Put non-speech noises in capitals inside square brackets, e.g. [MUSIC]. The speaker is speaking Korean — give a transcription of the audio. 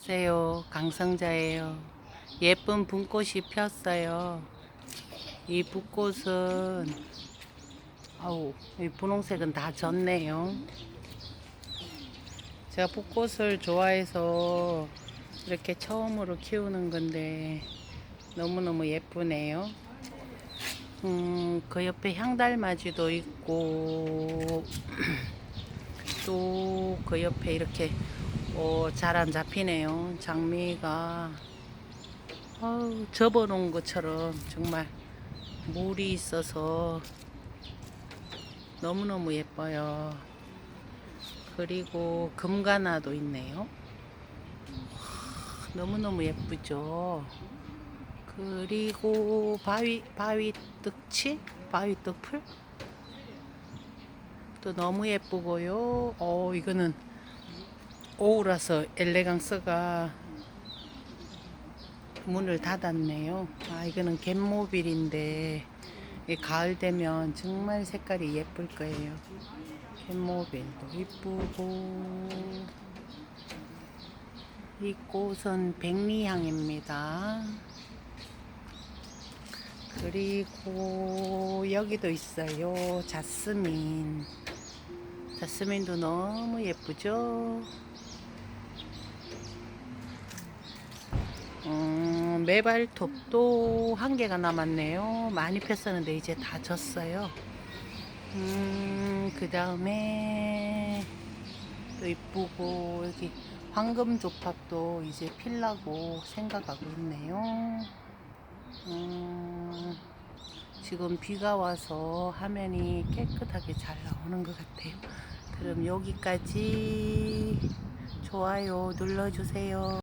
안녕하세요. 강성자예요. 예쁜 분꽃이 폈어요. 이 붓꽃은 아우, 이 분홍색은 다 졌네요. 제가 붓꽃을 좋아해서 이렇게 처음으로 키우는 건데 너무너무 예쁘네요. 음, 그 옆에 향달맞이도 있고 [CLEARS THROAT] 또 그 옆에 이렇게 어, 잘안 잡히네요. 장미가 어우, 접어 놓은 것처럼 정말 물이 있어서 너무너무 예뻐요. 그리고 금가나도 있네요. 와, 너무너무 예쁘죠. 그리고 바위 바위 떡치 바위 떡풀 또 너무 예쁘고요. 어 이거는 오후라서 엘레강스가 문을 닫았네요. 아 이거는 갯모빌인데 이 가을 되면 정말 색깔이 예쁠 거예요. 갯모빌도 이쁘고 이 꽃은 백리향입니다. 그리고 여기도 있어요. 자스민. 자스민도 너무 예쁘죠? 음, 메발톱도 한 개가 남았네요. 많이 폈었는데 이제 다 졌어요. 음, 그 다음에 또 이쁘고 여기 황금 조팝도 이제 필라고 생각하고 있네요. 음, 지금 비가 와서 화면이 깨끗하게 잘 나오는 것 같아요. 그럼 여기까지 좋아요 눌러주세요.